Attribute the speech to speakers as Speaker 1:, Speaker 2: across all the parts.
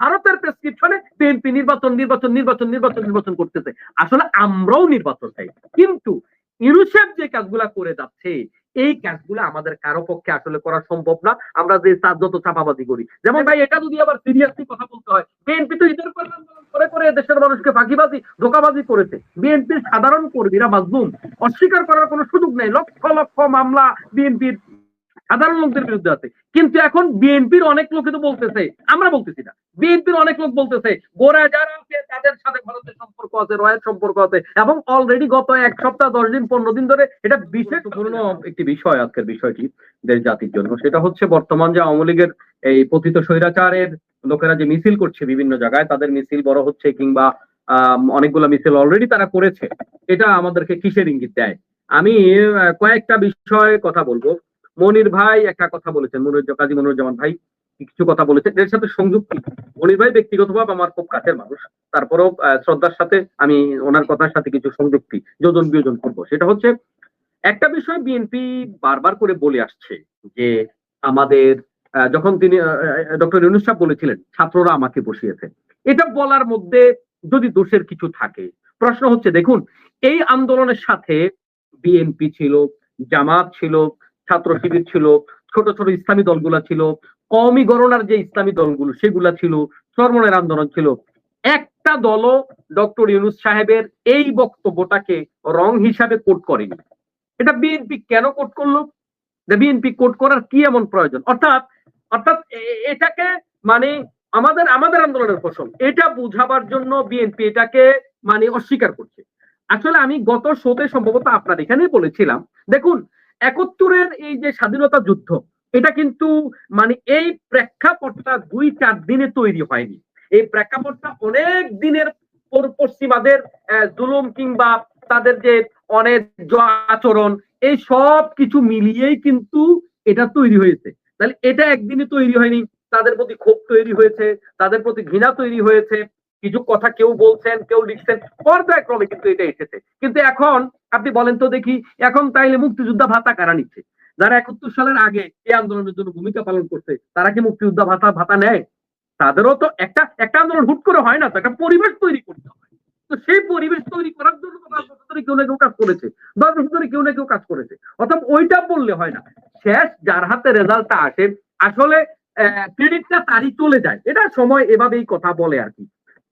Speaker 1: ভারতের প্রেসক্রিপশনে বিএনপি নির্বাচন নির্বাচন নির্বাচন নির্বাচন নির্বাচন করতেছে। আসলে আমরাও নির্বাচন চাই। কিন্তু ইউরোসেফ যে কাজগুলা করে যাচ্ছে, এই কাজগুলো আমাদের কারও পক্ষে আসলে করা সম্ভব না। আমরা যে যত চাপাবাজি করি। যেমন ভাই, এটা যদি আবার সিরিয়াসলি কথা বলতে হয় বিএনপি তো ঈদের পর করে করে দেশের মানুষকে ফাঁকিবাজি, ধোকাবাজি করেছে। বিএনপির সাধারণ কর্মীরা মাজলুম। অস্বীকার করার কোনো সুযোগ নেই। লক্ষ লক্ষ মামলা বিএনপির সাধারণ লোকদের বিরুদ্ধে আছে। কিন্তু এখন বিএনপির অনেক লোক কিন্তু বলতেছে, আমরা বলতেছি না। বিএনপির অনেক লোক বলতেছে গোড়া যারা আছে, তাদের সাথে ভারতের সম্পর্ক আছে, রয়ের সম্পর্ক আছে, এবং অলরেডি গত এক সপ্তাহ, দশ দিন, পনেরো দিন ধরে এটা বিশেষ গুরুত্বপূর্ণ একটি বিষয়, আজকের বিষয়টি দেশ জাতির জন্য। সেটা হচ্ছে বর্তমান যে আওয়ামী লীগের এই পতিত স্বৈরাচারের লোকেরা যে মিছিল করছে বিভিন্ন জায়গায়, তাদের মিছিল বড় হচ্ছে কিংবা অনেকগুলো মিছিল অলরেডি তারা করেছে। এটা আমাদেরকে কিসের ইঙ্গিত দেয়? আমি কয়েকটা বিষয়ে কথা বলব। মনির ভাই একটা কথা বলেছেন, মনির কাজী মনিরুজ্জামান ভাই কিছু কথা বলেছেন। এর সাথে সংযুক্তি। মনির ভাই ব্যক্তিগতভাবে আমার খুব কাছের মানুষ। তারপরেও শ্রদ্ধার সাথে আমি ওনার কথার সাথে কিছু সংযুক্তি, যোজন বিয়োজন করব। সেটা হচ্ছে, একটা বিষয় বিএনপি বারবার করে বলে আসছে যে আমাদের যখন তিনি ডক্টর ইউনুস সাহেব বলেছিলেন, ছাত্ররা আমাকে বসিয়েছে। এটা বলার মধ্যে যদি দোষের কিছু থাকে, প্রশ্ন হচ্ছে, দেখুন, এই আন্দোলনের সাথে বিএনপি ছিল, জামাত ছিল ছাত্র শিবির ছিল, ছোট ছোট ইসলামী দলগুলা ছিল, কওমি গণনার যে ইসলামী দলগুলো সেগুলা ছিল চরমনের আন্দোলন ছিল। একটা দলও ডক্টর ইউনুস সাহেবের এই বক্তব্যটাকে রং হিসাবে কোট করেনি। এটা বিএনপি কেন কোট করল? বিএনপি কোট করার কি এমন প্রয়োজন? অর্থাৎ অর্থাৎ এটাকে মানে আমাদের আমাদের আন্দোলনের ফসল। এটা বুঝাবার জন্য বিএনপি এটাকে মানে অস্বীকার করছে। আসলে আমি গত শোতে সম্ভবত আপনার এখানেই বলেছিলাম, দেখুন একাত্তরের এই যে স্বাধীনতা যুদ্ধ, এটা কিন্তু মানে এই প্রেক্ষাপটটা দুই চার দিনে তৈরি হয়নি। এই প্রেক্ষাপটটা অনেক দিনের পশ্চিমাদের জুলুম কিংবা তাদের যে অনেক আচরণ, এই সব কিছু মিলিয়েই কিন্তু এটা তৈরি হয়েছে। তাহলে এটা একদিনে তৈরি হয়নি, তাদের প্রতি ক্ষোভ তৈরি হয়েছে, তাদের প্রতি ঘৃণা তৈরি হয়েছে কিছু কথা কেউ বলছেন, কেউ লিখছেন, পর্যায়ক্রমে কিন্তু এটা এসেছে। কিন্তু এখন আপনি বলেন তো দেখি, এখন তাইলে মুক্তিযোদ্ধা ভাতা কারা নিচ্ছে? যারা একাত্তর সালের আগে এই আন্দোলনের জন্য ভূমিকা পালন করছে, তারা কি মুক্তিযোদ্ধা ভাতা ভাতা নেয়? তাদেরও তো একটা একটা আন্দোলন হুট করে হয় না, তো একটা পরিবেশ তৈরি করতে হয়। তো সেই পরিবেশ তৈরি করার জন্য তো পাঁচ বছর ধরে কেউ না কেউ কাজ করেছে। দশ বছর ধরে কেউ না কেউ কাজ করেছে। অর্থাৎ ওইটা বললে হয় না। শেষ যার হাতে রেজাল্টটা আসে, আসলে ক্রেডিটটা তারই চলে যায়। এটা সময় এভাবেই কথা বলে আর কি।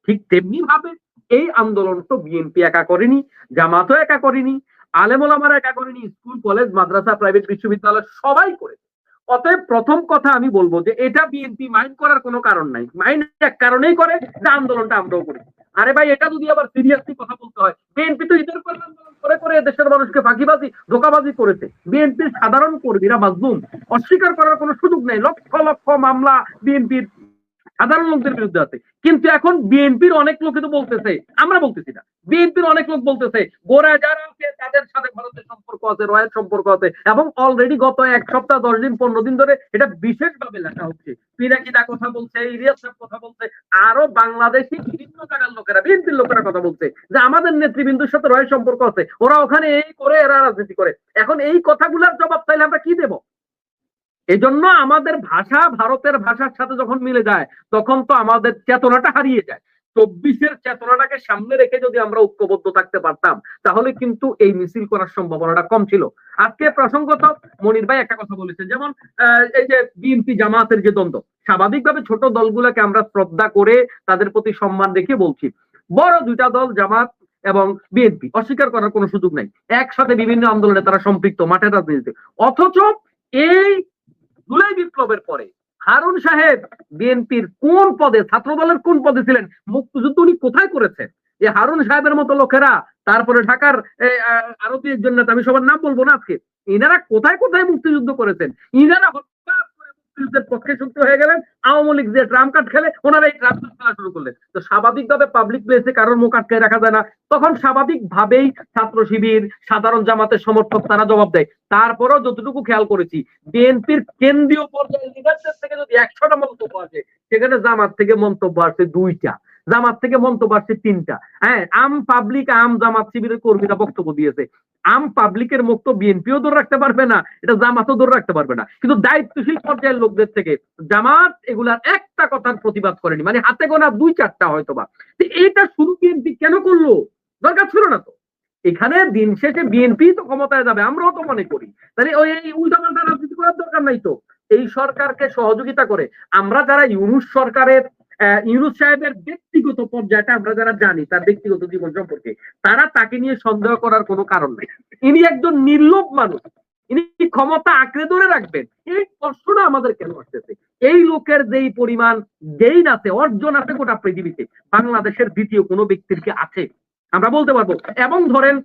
Speaker 1: ঠিক তেমনি ভাবে এই আন্দোলন তো বিএনপি একা করেনি, জামাতও একা করেনি আলেমোলামারা একা করেনি, স্কুল, কলেজ, মাদ্রাসা, প্রাইভেট বিশ্ববিদ্যালয় সবাই করেছে। অতএব প্রথম কথা আমি বলব যে এটা বিএনপি মাইন্ড করার কোনো কারণ নাই। মাইন্ড এক কারণেই করে যে আন্দোলনটা আমরাও করি আরে ভাই, এটা যদি আবার সিরিয়াসলি কথা বলতে হয় বিএনপি তো ঈদের পর আন্দোলন করে করে দেশের মানুষকে ফাঁকিবাজি, ধোকাবাজি করেছে। বিএনপির সাধারণ কর্মীরা মাজলুম। অস্বীকার করার কোনো সুযোগ নেই। লক্ষ লক্ষ মামলা বিএনপির সাধারণ লোকদের বিরুদ্ধে আছে। কিন্তু এখন বিএনপির অনেক লোক কিন্তু বলতেছে, আমরা বলতেছি না। বিএনপির অনেক লোক বলতেছে গোড়া যারা আছে, তাদের সাথে ভারতের সম্পর্ক আছে রয়ের সম্পর্ক আছে, এবং অলরেডি গত এক সপ্তাহ, দশ দিন, পনেরো দিন ধরে এটা বিশেষভাবে লেখা হচ্ছে। পিনাকিদা কথা বলছে, ইলিয়াস সাহেব কথা বলছে, আরও বাংলাদেশি বিভিন্ন জায়গার লোকেরা, বিএনপির লোকেরা কথা বলছে, যে আমাদের নেতৃবৃন্দুর সাথে রয়ের সম্পর্ক আছে, ওরা ওখানে এই করে, এরা রাজনীতি করে। এখন এই কথাগুলোর জবাব চাইলে আমরা কি দেবো? এজন্য আমাদের ভাষা ভারতের ভাষার সাথে যখন মিলে যায়, তখন তো আমাদের চেতনাটা হারিয়ে যায়। চব্বিশের চেতনাটাকে সামনে রেখে যদি আমরা ঐক্যবদ্ধ থাকতে পারতাম, তাহলে কিন্তু এই মিছিল করার সম্ভাবনাটা কম ছিল। আজকে প্রসঙ্গত মনির ভাই একটা কথা বলেছে, যেমন এই যে বিএনপি জামাতের যে দ্বন্দ্ব, স্বাভাবিকভাবে ছোট দলগুলোকে আমরা শ্রদ্ধা করে তাদের প্রতি সম্মান রেখে বলছি। বড় দুইটা দল, জামাত এবং বিএনপি, অস্বীকার করার কোনো সুযোগ নাই। একসাথে বিভিন্ন আন্দোলনে তারা সম্পৃক্ত মাঠের রাজনীতিতে। অথচ এই জুলাই বিপ্লবের পরে হারুন সাহেব বিএনপির কোন পদে ছাত্র দলের কোন পদে ছিলেন? মুক্তিযুদ্ধ উনি কোথায় করেছেন? এই হারুন সাহেবের মতো লোকেরা, তারপরে ঢাকার আরও জন্য আমি সবার নাম বলব না আজকে, ইনারা কোথায় কোথায় মুক্তিযুদ্ধ করেছেন? ইনারা মুক্তিযুদ্ধের পক্ষে শক্তি হয়ে গেলেন, আওয়ামী লীগ যে ট্রাম কাট খেলে, ওনারা এই ট্রাম কাট খেলা শুরু করলেন। তো স্বাভাবিকভাবে পাবলিক প্লেসে কারোর মুখ আটকে রাখা যায় না। তখন স্বাভাবিকভাবেই ছাত্র শিবির, সাধারণ জামাতের সমর্থক তারা জবাব দেয়। তারপরও যতটুকু খেয়াল করেছি, বিএনপির কেন্দ্রীয় পর্যায়ের লিডারদের থেকে যদি একশোটা মন্তব্য আসে, সেখানে জামাত থেকে মন্তব্য আসে দুইটা। জামাত থেকে মন্তব্য আসছে তিনটা। হ্যাঁ আম পাবলিক আম জামাত শিবিরের কর্মীরা বক্তব্য দিয়েছে। আম পাবলিকের মুক্ত বিএনপিও ধরে রাখতে পারবে না, এটা জামাতও ধরে রাখতে পারবে না। কিন্তু দায়িত্বশীল পর্যায়ের লোকদের থেকে জামাত এগুলার একটা কথার প্রতিবাদ করেনি। মানে হাতে গোনা দুই চারটা হয়তো বা তো এইটা শুরু বিএনপি কেন করল? দরকার ছিল না তো। এখানে দিন শেষে বিএনপি তো ক্ষমতায় যাবে, আমরাও তো মনে করি। তাহলে ওই উল্টাপাল্টা রাজনীতি করার দরকার নাই তো। এই সরকারকে সহযোগিতা করে। আমরা যারা ইউনুস সরকারের ইউনুস সাহেবের ব্যক্তিগত পর্যায়টা আমরা যারা জানি, তার ব্যক্তিগত জীবন সম্পর্কে, তারা তাকে নিয়ে সন্দেহ করার কোনো কারণ নেই। ইনি একজন নির্লোভ মানুষ। ইনি ক্ষমতা আঁকড়ে ধরে রাখবেন। এই প্রশ্নটা আমাদের কেন আসতেছে? এই লোকের যেই পরিমাণ গেইন আছে, অর্জন আছে গোটা পৃথিবীতে, বাংলাদেশের দ্বিতীয় কোনো ব্যক্তির কি আছে? আমরা বলতে পারব। এবং ধরেন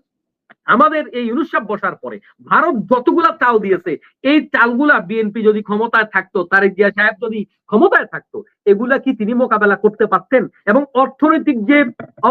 Speaker 1: আমাদের এই ইউনুসাব বসার পরে ভারত যতগুলা চাল দিয়েছে, এই চালগুলা বিএনপি যদি ক্ষমতায় থাকতো, তারেক জিয়া সাহেব যদি ক্ষমতায় থাকতো, এগুলা কি তিনি মোকাবেলা করতে পারতেন? এবং অর্থনৈতিক যে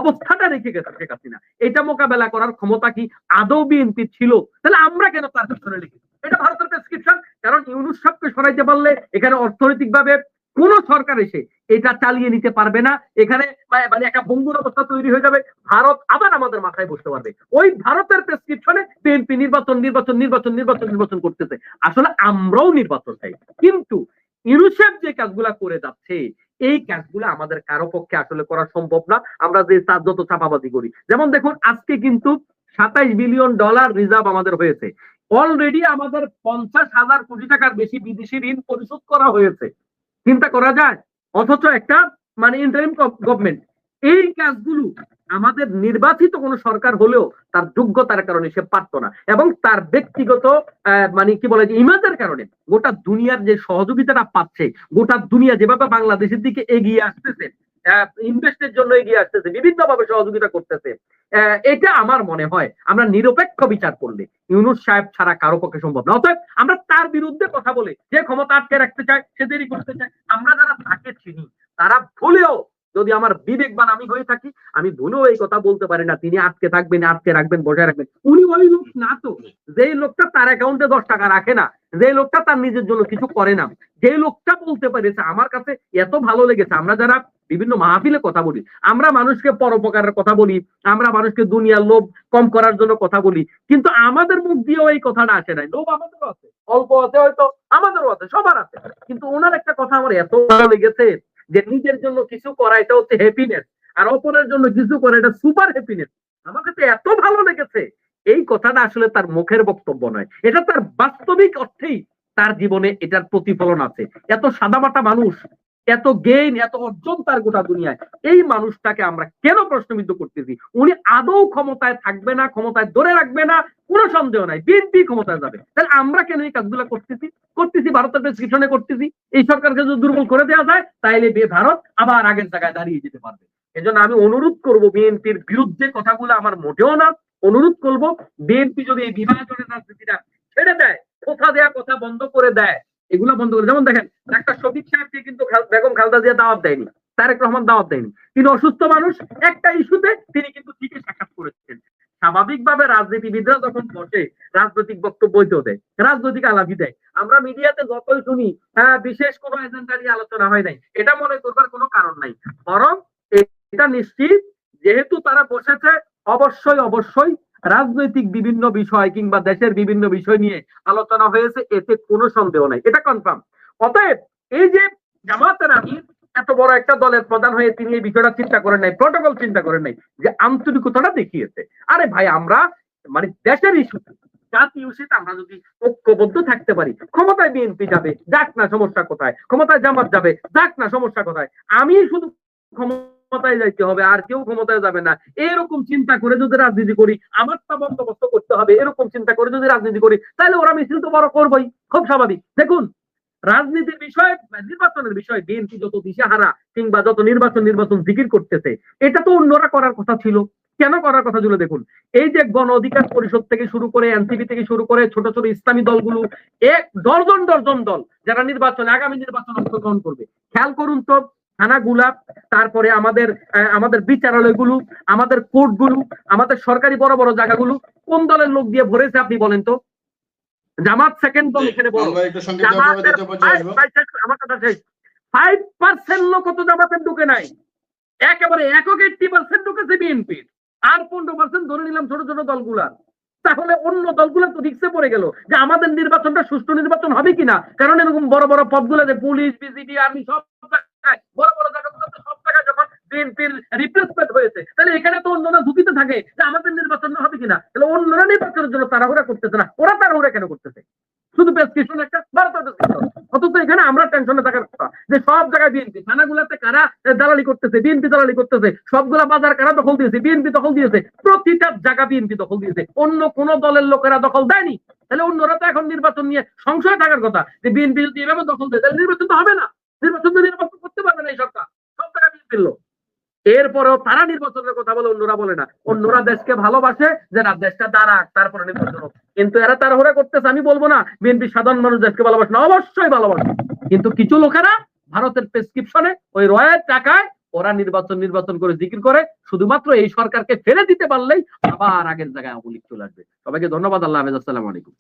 Speaker 1: অবস্থাটা রেখে গেছে শেখ হাসিনা, এটা মোকাবেলা করার ক্ষমতা কি আদৌ বিএনপি ছিল? তাহলে আমরা কেন তার পিছনে লিখি এটা ভারতের প্রেসক্রিপশন কারণ ইউনুস সাহেবকে সরাইতে পারলে এখানে অর্থনৈতিক ভাবে কোন সরকার এসে এটা চালিয়ে নিতে পারবে না। এখানে মানে একটা বঙ্গুর অবস্থা তৈরি হয়ে যাবে। ভারত আবার আমাদের মাথায় বসতে পারবে। ওই ভারতের প্রেসক্রিপশনে বিএনপি নির্বাচন নির্বাচন নির্বাচন নির্বাচন নির্বাচন করতেছে। আসলে আমরাও নির্বাচন চাই। কিন্তু ইউনুসেফ যে কাজগুলা করে যাচ্ছে, এই কাজগুলো আমাদের কারও পক্ষে আসলে করা সম্ভব না। আমরা যে তার যত চাপাবাজি করি। যেমন দেখুন, আজকে কিন্তু সাতাইশ বিলিয়ন ডলার রিজার্ভ আমাদের হয়েছে। অলরেডি আমাদের পঞ্চাশ হাজার কোটি টাকার বেশি বিদেশি ঋণ পরিশোধ করা হয়েছে। চিন্তা করা যায়। অথচ একটা মানে ইন্টারিম গভর্নমেন্ট এই কাজগুলো আমাদের নির্বাচিত কোন সরকার হলেও তার যোগ্যতার কারণে সে পারত না। এবং তার ব্যক্তিগত মানে কি বলে যে ইমাজের কারণে গোটা দুনিয়ার যে সহযোগিতাটা পাচ্ছে, গোটা দুনিয়া যেভাবে বাংলাদেশের দিকে এগিয়ে আসতেছে ইনভেস্টের জন্য এগিয়ে আসতেছে, বিভিন্নভাবে সহযোগিতা করতেছে। এটা আমার মনে হয়, আমরা নিরপেক্ষ বিচার করলে, ইউনুস সাহেব ছাড়া কারও পক্ষে সম্ভব না। অতএব আমরা তার বিরুদ্ধে কথা বলে, যে ক্ষমতা আটকে রাখতে চায়, সে দেরি করতে চায়, আমরা যারা তাকে চিনি, তারা ভুলেও যদি আমার বিবেকবান আমি হয়ে থাকি, আমি ভুলেও এই কথা বলতে পারি না। তিনি আটকে থাকবেন, আটকে রাখবেন, বজায় রাখবেন। উনি ওই লোক না তো। যেই লোকটা তার অ্যাকাউন্টে দশ টাকা রাখে না যে লোকটা তার নিজের জন্য কিছু করে না। যে লোকটা বলতে পেরেছে, আমার কাছে এত ভালো লেগেছে। আমরা যারা বিভিন্ন মাহফিলে কথা বলি, আমরা মানুষকে পরোপকারের কথা বলি, আমরা মানুষকে দুনিয়ার লোভ কম করার জন্য কথা বলি, কিন্তু আমাদের মুখ দিয়েও এই কথাটা আসে নাই। লোভ আমাদেরও আছে। অল্প আছে হয়তো আমাদেরও আছে, সবার আছে। কিন্তু ওনার একটা কথা আমার এত ভালো লেগেছে যে নিজের জন্য কিছু করা, এটা হচ্ছে হ্যাপিনেস আর অপরের জন্য কিছু করা, এটা সুপার হ্যাপিনেস আমার কাছে এত ভালো লেগেছে। এই কথাটা আসলে তার মুখের বক্তব্য নয়। এটা তার বাস্তবিক অর্থেই তার জীবনে এটার প্রতিফলন আছে। এত সাদামাটা মানুষ, এত গেইন এত অর্জন তার গোটা দুনিয়ায়। এই মানুষটাকে আমরা কেন প্রশ্নবিদ্ধ করতেছি? উনি আদৌ ক্ষমতায় থাকবে না, ক্ষমতায় ধরে রাখবে না কোনো সন্দেহ নাই। বিএনপি ক্ষমতায় যাবে। তাহলে আমরা কেন এই কাজগুলো করতেছি? করতেছি, ভারতের প্রেসক্রিপশনে করতেছি। এই সরকারকে যদি দুর্বল করে দেওয়া যায় তাহলে ভারত আবার আগের জায়গায় দাঁড়িয়ে যেতে পারবে। এজন্য আমি অনুরোধ করব বিএনপির বিরুদ্ধে কথাগুলো আমার মোটেও না। অনুরোধ করব, বিএনপি যদি এই বিভাজনের রাজনীতিটা ছেড়ে দেয়, কথা দেয়া কথা বন্ধ করে দেয়, এগুলো বন্ধ করে যেমন দেখেন, ডাক্তার শফিক সাহেবকে কিন্তু বেগম খালদা জিয়া দাওয়াত দেয়নি, তারেক রহমান দাওয়াত দেয়নি। তিনি অসুস্থ মানুষ, একটা ইস্যুতে তিনি কিন্তু ঠিকই সাক্ষাৎ করেছেন। স্বাভাবিকভাবে রাজনীতিবিদরা যখন বসে, রাজনৈতিক বক্তব্য দেয়, রাজনৈতিক আলাপি দেয়। আমরা মিডিয়াতে যতই শুনি হ্যাঁ বিশেষ কোনো এজেন্ডা নিয়ে আলোচনা হয় নাই, এটা মনে করবার কোনো কারণ নাই। বরং এটা নিশ্চিত, যেহেতু তারা বসেছে, অবশ্যই অবশ্যই রাজনৈতিক বিভিন্ন বিষয় কিংবা দেশের বিভিন্ন বিষয় নিয়ে আলোচনা হয়েছে, এতে কোনো সন্দেহ নাই। এটা কনফার্ম অতএব এই যে জামাতের আমির এত বড় একটা দলের প্রধান হয়ে তিনি এই বিষয়টা চিন্তা করেন নাই প্রটোকল চিন্তা করেন নাই যে আন্তরিকতাটা দেখিয়েছে। আরে ভাই, আমরা মানে দেশের ইস্যু জাতি ইস্যুতে আমরা যদি ঐক্যবদ্ধ থাকতে পারি, ক্ষমতায় বিএনপি যাবে, যাক না সমস্যা কোথায়, ক্ষমতায় জামাত যাবে, যাক না সমস্যা কোথায়, আমি শুধু ক্ষমতায় যাইতে হবে, আর কেউ ক্ষমতায় যাবে না। এরকম চিন্তা করে যদি রাজনীতি করি আমারটা বন্দোবস্ত করতে হবে, এরকম চিন্তা করে যদি রাজনীতি করি, তাহলে ওরা মিছিল তো বড় করবোই, খুব স্বাভাবিক। দেখুন রাজনীতির বিষয় নির্বাচনের বিষয়, বিএনপি যত দিশাহারা কিংবা যত নির্বাচন নির্বাচন জিকির করতেছে, এটা তো অন্যরা করার কথা ছিল। কেন করার কথা ছিল দেখুন, এই যে গণ অধিকার পরিষদ থেকে শুরু করে এনসিপি থেকে শুরু করে ছোট ছোট ইসলামী দলগুলো এক দর্জন দর্জন দল যারা নির্বাচন, আগামী নির্বাচন অংশগ্রহণ করবে। খেয়াল করুন তো থানাগুলা তারপরে আমাদের আমাদের বিচারালয়গুলো, আমাদের কোর্টগুলো, আমাদের সরকারি বড় বড় জায়গাগুলো, কোন দলের লোক দিয়ে ভরেছে আপনি বলেন তো? জামাত সেকেন্ড দল এখানে বড়।
Speaker 2: আমরা
Speaker 1: কথা শেষ। ফাইভ পার্সেন্ট লোক তো জামাতের ঢুকে নাই। একেবারে একক এইটটি পার্সেন্ট ঢুকেছে বিএনপির আর পনেরো পার্সেন্ট ধরে নিলাম ছোট ছোট দলগুলা তাহলে অন্য দলগুলো তো রিক্সে পড়ে গেল যে আমাদের নির্বাচনটা সুষ্ঠু নির্বাচন হবে কিনা? কারণ এরকম বড় বড় পদগুলো যে পুলিশ বিজিবি আর্মি সব বড় বড় জায়গাগুলোতে সব জায়গায় যখন বিএনপির রিপ্লেসমেন্ট হয়েছে। তাহলে এখানে তো অন্যরা ঝুঁকিতে থাকে যে আমাদের নির্বাচন হবে কিনা। তাহলে অন্যরা নির্বাচনের জন্য তাড়াহুড়া করতেছে না। ওরা তাড়াহুড়া কেন করতেছে? শুধু প্রেসক্রিপশন একটা ভারতের অথচ এখানে আমরা টেনশনে থাকার কথা। যে সব জায়গায় বিএনপি থানাগুলাতে কারা দালালি করতেছে বিএনপি দালালি করতেছে, সবগুলা বাজার কারা দখল দিয়েছে বিএনপি দখল দিয়েছে, প্রতিটা জায়গা বিএনপি দখল দিয়েছে। অন্য কোন দলের লোকেরা দখল দেয়নি। তাহলে অন্যরা তো এখন নির্বাচন নিয়ে সংশয় থাকার কথা। যে বিএনপি যদি এভাবে দখল দেয়, তাহলে নির্বাচন তো হবে না। নির্বাচন তো নির্বাচন করতে পারবে না এই সরকার। সব জায়গায় বিএনপির লোক। এরপরেও তারা নির্বাচনের কথা বলে, অন্যরা বলে না। অন্যরা দেশকে ভালোবাসে যে না, দেশটা দাঁড়াক, তারপরে নির্বাচন কিন্তু এরা তাড়াহুড়া করতেছে, আমি বলব না, বিএনপি সাধারণ মানুষ দেশকে ভালোবাসে না, অবশ্যই ভালোবাসে। কিন্তু কিছু লোকেরা ভারতের প্রেসক্রিপশনে ওই রয়ের টাকায় ওরা নির্বাচন নির্বাচন করে জিকির করে, শুধুমাত্র এই সরকারকে ফেলে দিতে পারলেই আবার আগের জায়গায় আওয়ামী চলে আসবে। সবাইকে ধন্যবাদ, আল্লাহ হাফেজ, আসসালামু আলাইকুম।